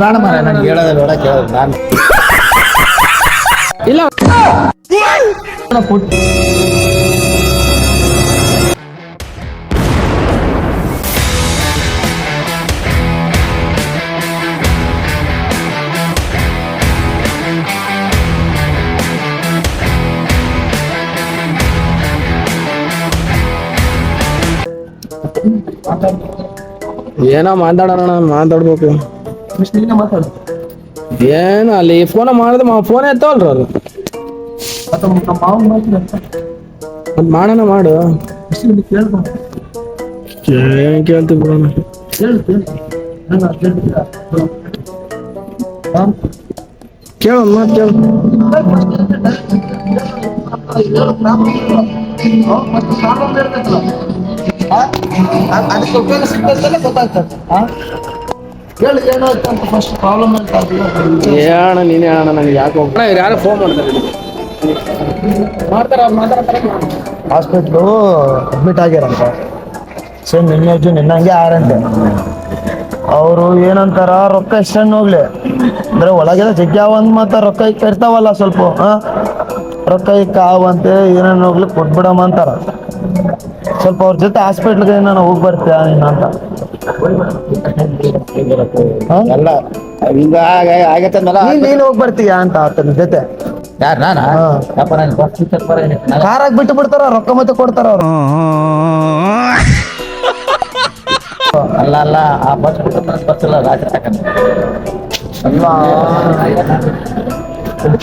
ಬೇಡ ಮರ ನನಗೆ ಹೇಳೋದು ಬೇಡ ಕೇಳೋದು ನಾನು ಇಲ್ಲ ಕೊಟ್ಟು ಏನೋ ಮಾತಾಡೋಣ ಮಾತಾಡ್ಬೇಕು ನೀನೇ ಮಾತಾಡು. ಏನು ಅಲ್ಲಿ ಫೋನ ಮಾಡಿದ್ರೆ ಫೋನ್ ಎತ್ತವಲ್ರ ಅವ್ರು? ಮತ್ತೆ ನಮ್ಮ ಮತ್ ಮಾಡೋಣ ಮಾಡು. ಕೇಳ್ದು? ಏನ್ ಕೇಳ್ತೀವಿ ಬಿಡೋಣ ಕೇಳು ಕೇಳು ನಂಗೆ ಅರ್ಜೆಂಟ್ ಇಲ್ಲ ಹಾಂ ಕೇಳು ಮಾತು ಕೇಳು. ಅದಕ್ಕೆ ಉಪಯೋಗ ಸಿಕ್ಕಂತಲೇ ಗೊತ್ತಾಗ್ತದೆ? ಹೇಳು ಫಸ್ಟ್ ಪ್ರಾಬ್ಲಮ್ ಅಂತ ಹೇಳಣ ನೀನೇ ಅಣ್ಣ ನನಗೆ ಯಾಕೆ ಹೋಗ್ತಾ ಇವ್ರು ಯಾರೋ ಫೋನ್ ಮಾಡ್ತಾರೆ. ಮಾಡ್ತಾರ ಮಾತಾಡ್ತಾರೆ ಹಾಸ್ಪಿಟ್ಲು ಅಡ್ಮಿಟ್ ಆಗ್ಯಾರಂತ ಸೊ ನಿನ್ನೆ ಅಜ್ಜು ನಿನ್ನಂಗೆ ಆರಂತೆ. ಅವರು ಏನಂತಾರ ರೊಕ್ಕ ಎಷ್ಟನ್ನು ಹೋಗ್ಲಿ? ಅಂದ್ರೆ ಒಳಗೆಲ್ಲ ಜಗ್ಗಿ ಅಂತ ಮಾತ್ರ ರೊಕ್ಕ ಇಕ್ಕ ಇರ್ತಾವಲ್ಲ ಸ್ವಲ್ಪ? ರೊಕ್ಕ ಇಕ್ಕ ಅವಂತೆ ಏನೇನು ಹೋಗ್ಲಿ ಕೊಟ್ಬಿಡಮ್ಮ ಅಂತಾರ. ಸ್ವಲ್ಪ ಅವ್ರ ಜೊತೆ ಹಾಸ್ಪಿಟ್ಲ್ಗೆ ನಾನು ಹೋಗಿ ಬರ್ತೀಯ ನೀನು ಅಂತ? ಎಲ್ಲ. ಹಿಂಗ ಆಗತ್ತಂದಲ್ಲ ನೀನ್ ನೀನ್ ಹೋಗಿ ಬರ್ತೀಯ ಅಂತ ಆತನ ಜೊತೆ. ಯಾರು ನಾನ. ಯಪ್ಪ ನಾನು? ಬಸ್ ಕಾರಾಗ ಬಿಟ್ಟು ಬಿಡ್ತಾರ ರೊಕ್ಕ ಮತ್ತೆ ಕೊಡ್ತಾರ ಅವ್ರು. ಅಲ್ಲ ಅಲ್ಲ ಆ ಬಸ್ ಬಿಟ್ಟು ಬಸ್ ಇಲ್ಲ ರಾತ್ರಿ ತಕಂತ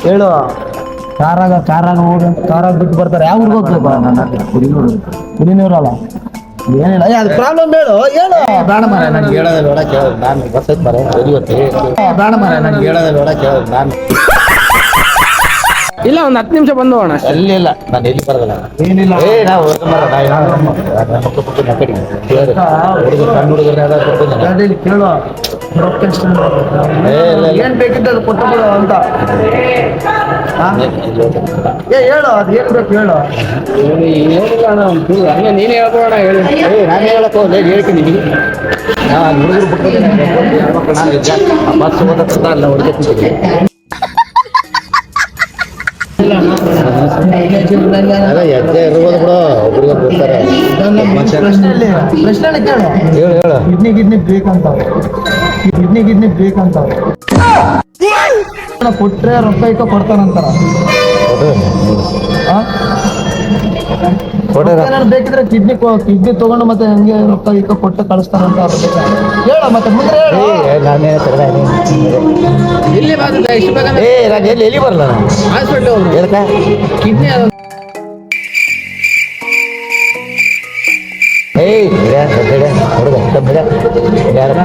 ಕೇಳು ಕಾರಾಗ ಕಾರಾಗ ಹೋಗಿ ಕಾರಾಗ ಬಿಟ್ಟು ಬರ್ತಾರೆ. ಯಾವ ಊರಿಗೆ ಹೋಗ್ಬೇಕು? ಕುಡಿನೀರಲ್ಲ? ಏನಿಲ್ಲ. ಅದು ಪ್ರಾಬ್ಲಮ್ ಹೇಳು ಬೇಡ ಮರ ಹೇಳೋದು ಬೇಡ ಕೇಳೋದು ನಾನು ಬಸ್ ಮರ ಬೇಡ ಮರ ನನಗೆ ಹೇಳೋದು ಬೇಡ ಕೇಳೋದು ನಾನು ಇಲ್ಲ ಒಂದು ಹತ್ತು ನಿಮಿಷ ಬಂದು ಹೋಗೋಣ ಅಷ್ಟೇ. ಎಲ್ಲಿ ಇಲ್ಲ ನಾನು ಎಲ್ಲಿ ಬರಲ್ಲ. ಏನಿಲ್ಲ. ಏ ನಾವು ನಕಡಿ ಹುಡುಗರು ಸಣ್ಣ ಹುಡುಗರು ಯಾವ್ದಾರು ಕೊಡ್ತೀನಿ. ಕೇಳು ರೊಕ್ಕ ಎಷ್ಟು ಏ, ಇಲ್ಲ, ಇಲ್ಲ. ಏನ್ ಬೇಕಿದ್ದ ಅದು ಕೊಟ್ಟು ಬಿಡು ಅಂತ? ಏ ಹೇಳು ಅದು ಏನ್ ಬೇಕು ಹೇಳು. ಏನಿಲ್ಲ ಅಣ್ಣ ಒಂದು ಚೂರು. ಹಂಗೆ ನೀನೇ ಹೇಳ್ಬೋಣ ಹೇಳಿ. ಏ ನಾನು ಹೇಳಕ್ಕೆ ಹೋಗ್ಲಿ ಹೇಳ್ತೀನಿ. ನಾನು ಹುಡುಗರು ಬಿಟ್ಟು ನಾನು ಬಸ್ ಓದತ್ತ ಅಲ್ಲ ಹುಡುಗ ಅದೇ ಹೆಜ್ಜೆ ಇರ್ಬೋದು ಬಿಡು ಹುಡುಗರು ಬಿಡ್ತಾರೆ. ಪ್ರಶ್ನೆಯಲ್ಲಿ ಪ್ರಶ್ನೆ ಕೇಳು. ಹೇಳು ಹೇಳು. ಕಿಡ್ನಿ ಗಿಡ್ನಿ ಬೇಕಂತ. ಕಿಡ್ನಿ ಗಿಡ್ನಿ ಅಂತ ಕೊಟ್ರೆ ರೊಕ್ಕ ಇಕ್ಕ ಕೊಡ್ತಾರಂತಾರ ಏನಾದ್ರು ಬೇಕಿದ್ರೆ ಕಿಡ್ನಿ ಕಿಡ್ನಿ ತಗೊಂಡು ಮತ್ತೆ ಹಂಗೆ ರೊಕ್ಕ ಈಗ ಕೊಟ್ಟು ಕಳಿಸ್ತಾರಂತ ಅಂತ ಬಗ್ಗೆ. ಹೇಳ ಮತ್ತೆ ಮುಂದೆ ಹೇಳು. ಏ ಇಲ್ಲಿ ಬಂದಿದ್ದ? ಇಷ್ಟು ಬೇಕಂದ್ರೆ ಏ ನಾನು ಎಲ್ಲಿ ಎಲ್ಲಿ ಬರಲ್ಲ ನಾನು ಹಾಸ್ಪಿಟ್ಲ್ ಹೋಗ್ರು ಹೇಳ್ಕ ಕಿಡ್ನಿ ಏಯ್ ಬಿಡ ಬಿಡ ಹುಡುಗ ಬಿಡ ಯಾರ.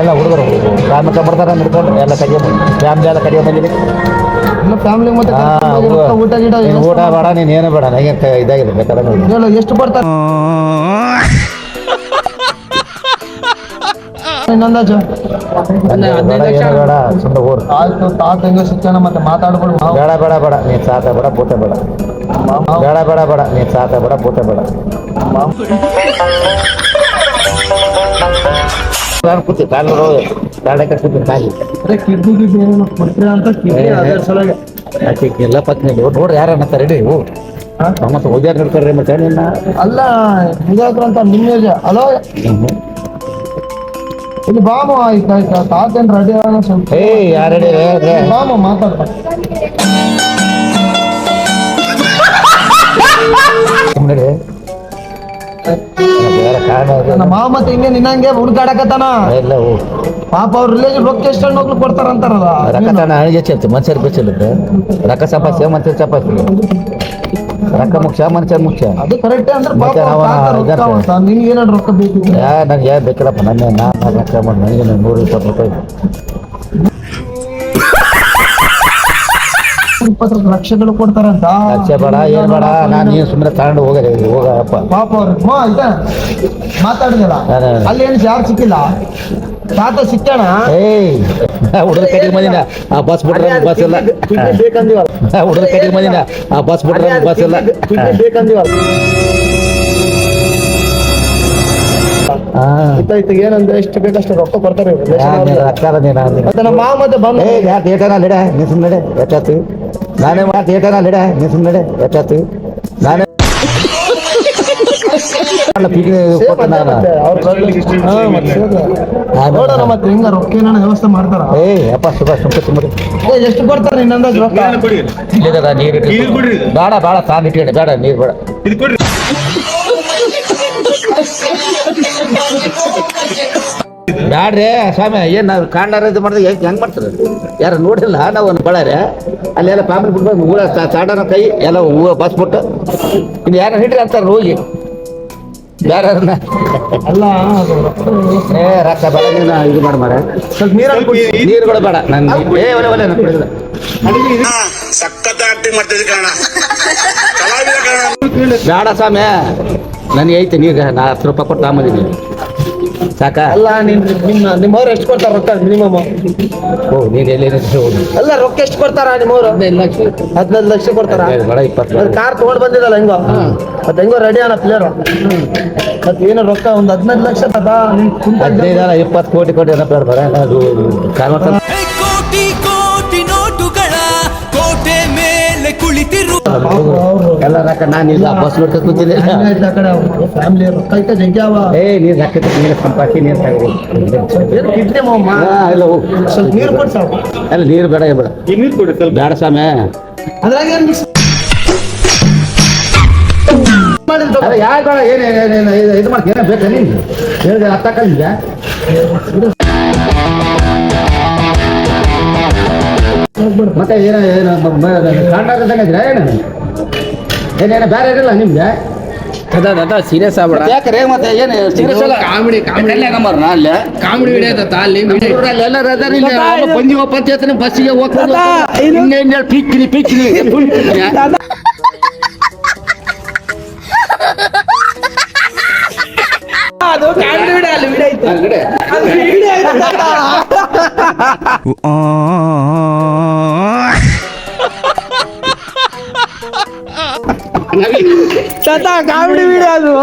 ಎಲ್ಲ ಹುಡುಗರು. ಗ್ರಾಮಕ್ಕೆ ಬರ್ತಾರ ಎಲ್ಲ ಕಡಿಯೋ ಫ್ಯಾಮ್ಲಿ ಎಲ್ಲ ಕಡಿಯೋ ಬಂದಿದೆ ಫ್ಯಾಮಿಲಿ ಮತ್ತೆ ಊಟ ಗೀಟ ಊಟ ಬೇಡ ನೀನ್ ಏನು ಬೇಡ ನನಗೆ ಇದಾಗಿದೆ ಬೇಕಾದ್ರೆ ಎಷ್ಟು ಬರ್ತಾರೆ ಇನ್ನೊಂದಾಜು ಬೇಡ ಸುಮ್ಮನೆ ಊರು ಆಯ್ತು ತಾತ ಹೆಂಗ ಸಿಕ್ಕಾನ ಮತ್ತೆ ಬೇಡ ಬೇಡ ಬೇಡ ನೀನು ಸಾತ ಬೇಡ ಪೂತ ಬೇಡ. ಬೇಡ ಬೇಡ ಬೇಡ ನೀನು ಸಾತ ಬೇಡ ಪೂತ ಬೇಡ. ನಾನು ಕೂತಿ ಕಾಲು ನೋಡು. ಕಾಲಕ್ಕೆ ಕೂತಿ ಕಾಲಿ. ಅದೇ ಕಿಡ್ನಿ ಗಿಡ್ನಿ ಏನೋ ಕೊಡ್ತೀರಾ ಅಂತ ಕಿಡ್ನಿ ಅದರ ಸಲುವಾಗಿ. ಆಕೆ ಎಲ್ಲ ಪತ್ನಿ ನೋಡ್ರಿ ಯಾರು ಅನ್ನತ್ತಾರೆ ರೆಡಿ ಹೋ? ಹಾ? ಮತ್ತೆ ಓದ್ಯಾರ ನಡ್ತಾರೆ ಮತ್ತೆ ನಿನ್ನ ಅಲ್ಲ ಮುಜಾಕ್ರ ಅಂತ ನಿಮ್ಮ ಹಲೋ ಇಲ್ಲಿ ಬಾಮ ಆಯ್ತು ಆಯ್ತು ತಾತೇನ್ ರೆಡಿ ಆಗೋಣ ಸ್ವಲ್ಪ. ಏ ಯಾರು ರೆಡಿ ಬಾಮ ಮಾತಾಡ್ತ. ಸುಮ್ಮನೆ ಬೇರೆ ಕಾರಣ ಇದೆ. ನಮ್ಮ ಮಾವ ಮತ್ತೆ ಹಿಂಗೆ ನಿನ್ನಂಗೆ ಹುಡುಕಾಡಕತ್ತಾನ? ಎಲ್ಲ ಓ ಪಾಪ ಅವ್ರ ರಿಲೇಜ್ ರೊಕ್ಕ ಎಷ್ಟು ಹೋಗ್ಲು ಕೊಡ್ತಾರ ಅಂತಾರಲ್ಲ. ರೊಕ್ಕ ತಾನ ಅಣಿಗೆ ಚೆಲ್ತು ಮನುಷ್ಯರು ಬೆಚ್ಚಲಿದ್ದೆ ರೊಕ್ಕ ಚಪಾತಿ ಮನುಷ್ಯರ ಚಪಾತಿ? ರೊಕ್ಕ ಮುಖ್ಯ ಮನುಷ್ಯರ ಮುಖ್ಯ? ಅದು ಕರೆಕ್ಟ್ ಅಂದ್ರೆ ಪಾಪ ಅವ್ರ ರೊಕ್ಕ. ನಿನ್ಗೆ ಏನಾದ್ರು ರೊಕ್ಕ ಬೇಕಿದ್ರೆ ಯಾ ನನಗೆ ಯಾರು ಬೇಕಿಲ್ಲಪ್ಪ ನನ್ನ ನಾನು ರೊಕ್ಕ ಮಾಡಿ ನನಗೆ ನೂರು ನೂರ ಇಪ್ಪತ್ತು ರೂಪಾಯಿ ಇಪ್ಪತ್ತು ಲಕ್ಷಗಳು ಕೊಡ್ತಾರಂತ ಲಕ್ಷ ಬೇಡ ಏನ್ ಬೇಡ ನಾನು ನೀನು ಸುಮ್ಮನೆ ತಗೊಂಡು ಹೋಗದೆ ಹೋಗಪ್ಪ ಪಾಪ ಅವ್ರು ಇದ ಮಾತಾಡಿದಲ್ಲ. ಅಲ್ಲಿ ಏನು ಯಾರು ಸಿಕ್ಕಿಲ್ಲ ತಾತ ಸಿಕ್ಕಣ ಏಯ್ ಹುಡುಗ ಕಟ್ಟಿಗೆ ಬಂದಿನ ಆ ಬಸ್ ಬಿಟ್ರೆ ಬಸ್ ಇಲ್ಲ ಬೇಕಂದಿವಲ್ಲ ಹುಡುಗ ಕಟ್ಟಿಗೆ ಬಂದಿನ ಆ ಬಸ್ ಬಿಟ್ರೆ ಬಸ್ ಇಲ್ಲ ಬೇಕಂದಿವಲ್ಲ ಇತ್ತ ಏನಂದ್ರೆ ಎಷ್ಟು ಬೇಕಷ್ಟು ರೊಕ್ಕ ಕೊಡ್ತಾರೆ ಇವ್ರು. ಮತ್ತೆ ನಮ್ಮ ಮಾವ ಮತ್ತೆ ಬಂದು ಏ ಯಾಕೆ ಏಟನ ಲಿಡ ನೀ ಸುಮ್ಮನೆ ಎತ್ತಾತು ನಾನೇ ಮಾ ಏಟನ ಲಿಡ ನೀ ಸುಮ್ಮನೆ ಎತ್ತಾತು ನಾನೇ ಪೀಕಿನ ಸೇಮ್ ನಾನು. ಅವ್ರ. ನೋಡೋಣ ಮತ್ತೆ ಹಿಂಗ ರೊಕ್ಕ ಏನಾನ ವ್ಯವಸ್ಥೆ ಮಾಡ್ತಾರ? ಏ ಅಪ್ಪ ಸುಮ್ಮನೆ ಏ, ಎಷ್ಟು ಕೊಡ್ತಾರೆ ನಿನ್ನ ಅಂದಾಜು ರೊಕ್ಕ ನೀರು. ಬೇಡ ಬೇಡ ತಾನು ಇಟ್ಕೊಂಡು ಬೇಡ ನೀರು ಬೇಡ. ಇದು ಕೊಡ್ರಿ. ಬ್ಯಾಡ್ರಿ ಸ್ವಾಮಿ ಏನ್ ನಾವು ಕಾಂಡಾರ ಇದು ಮಾಡಿದ್ರೆ ಹೆಂಗ್ ಹೆಂಗ್ ಮಾಡ್ತಾರೆ ಯಾರು ನೋಡಿಲ್ಲ ನಾವು ಒಂದು ಬಳ್ಳಾರಿ ಅಲ್ಲೆಲ್ಲ ಫ್ಯಾಮಿಲಿ ಬಿಡ್ಬೇಕು ಊರ ಸಾಡನ ಕೈ ಎಲ್ಲ ಹೂವು ಬಸ್ಬಿಟ್ಟು ಇನ್ನು ಯಾರು ಹಿಡ್ರಿ ಅಂತಾರೆ ಹೋಗಿ. ಯಾರನ್ನ ಅಲ್ಲ ಏ ರಕ್ತ ಬೇಡ ನೀನು ಇದು ಮಾಡ ಮಾರ ಸ್ವಲ್ಪ ನೀರು ಕುಡಿ. ನೀರುಗಳು ಬೇಡ. ನಾನು ಏ ಒಲೆ ಒಲೆ ನಾನು ಕುಡಿದಿಲ್ಲ ಸಖತ್ ಆಕ್ಟಿಂಗ್ ಮಾಡ್ತಿದ್ದೆ ಕಾರಣ ಬೇಡ ಸ್ವಾಮಿ. ನನಗೆ ಐತೆ ನೀವು ನಾ ಹತ್ತು ರೂಪಾಯಿ ಕೊಟ್ಟು ತಗೊಂಬಂದಿನಿ ಸಾಕ? ಅಲ್ಲ ನೀನು ನಿಮ್ಮ ನಿಮ್ಮವ್ರು ಎಷ್ಟು ಕೊಡ್ತಾರ ರೊಕ್ಕ? ಮಿನಿಮಮ್ ಓ ನೀನು ಎಲ್ಲಿ ಹೋಗಿ ಅಲ್ಲ ರೊಕ್ಕ ಎಷ್ಟು ಕೊಡ್ತಾರ ನಿಮ್ಮವ್ರು? ಹದಿನೈದು ಲಕ್ಷ. ಹದಿನೈದು ಲಕ್ಷ ಕೊಡ್ತಾರ? ಬೇಡ ಇಪ್ಪತ್ತು ಕಾರ್ ತಗೊಂಡ್ ಬಂದಿದ್ದಲ್ಲ ಹೆಂಗೋ? ಮತ್ತೆ ಹೆಂಗೋ ರೆಡಿ ಅನ್ನ ಪ್ಲೇಯರ್ ಮತ್ತೆ ಏನು ರೊಕ್ಕ ಒಂದು ಹದಿನೈದು ಲಕ್ಷ ಕುಂತ ಹದಿನೈದು ಅಲ್ಲ ಇಪ್ಪತ್ತು ಕೋಟಿ ಕೋಟಿ ಏನಪ್ಪ ಬರ. ಅದು ಕಾರ್ ಕೋಟಿ ಎಲ್ಲ ರೊಕ್ಕ ನಾನು ಇಲ್ಲ ಬಸ್ ನೋಡ್ಕೊಂಡು ಕೂತಿದ್ದೆ. ಆ ಕಡೆ ಅವ್ರು ಫ್ಯಾಮಿಲಿ ರೊಕ್ಕ ಐತೆ ಜಗ್ಗಿ ಅವ. ಏ ನೀರು ಸಂಪಾದಿಸಿ ನೀರು ಸ್ವಲ್ಪ ನೀರು ಕೊಡ್ ಸಾಕು. ಅಲ್ಲ ನೀರು ಬೇಡ ಬೇಡ. ನೀರು ಕೊಡ್ರಿ ಸ್ವಲ್ಪ. ಬೇಡ ಸ್ವಾಮಿ. ಅದ್ರಾಗ ಯಾರು ಬೇಡ ಏನು ಇದು- ಮಾಡ್ತೀನಿ ಬೇಕಾ ನೀನು ಹೇಳಿದೆ ಅರ್ಥ ಮತ್ತೆ ಏನೋ ಏನು ಕಾಂಡಾಗದಂಗೆ ಇದ್ರೆ ಏನು? ಏನೇನು ಬೇರೆ ಇರಲ್ಲ ನಿಮ್ಗೆ? ಸೀರಿಯಸ್ ಆಗ್ಬೇಡ. ಯಾಕಂದ್ರೆ ಮತ್ತೆ ಏನು ಸೀರಿಯಸ್ ಅಲ್ಲ? Comedy comedy. ಅಲ್ಲಿ ಅಲ್ಲೇ? ಕಾಮಿಡಿ ವಿಡಿಯೋ ಅಲ್ಲಿ ಎಲ್ಲರೂ ಅದಾರ ಇಲ್ಲಿ ಪಂಚಾಯತ್ನ ಬಸ್ಸಿಗೆ ಇನ್ನೇನು ಹೇಳಿ ಪಿಕ್ಕಿನಿ ಪಿಕ್ಕಿನಿ ಅದು ಕಾಮಿಡಿ ವಿಡಿಯೋ ಅಲ್ಲಿ ವಿಡಿಯೋ ಅದು ವಿಡಿಯೋ ಕಾಮಿಡಿ ವಿಡಿಯೋ ಅದು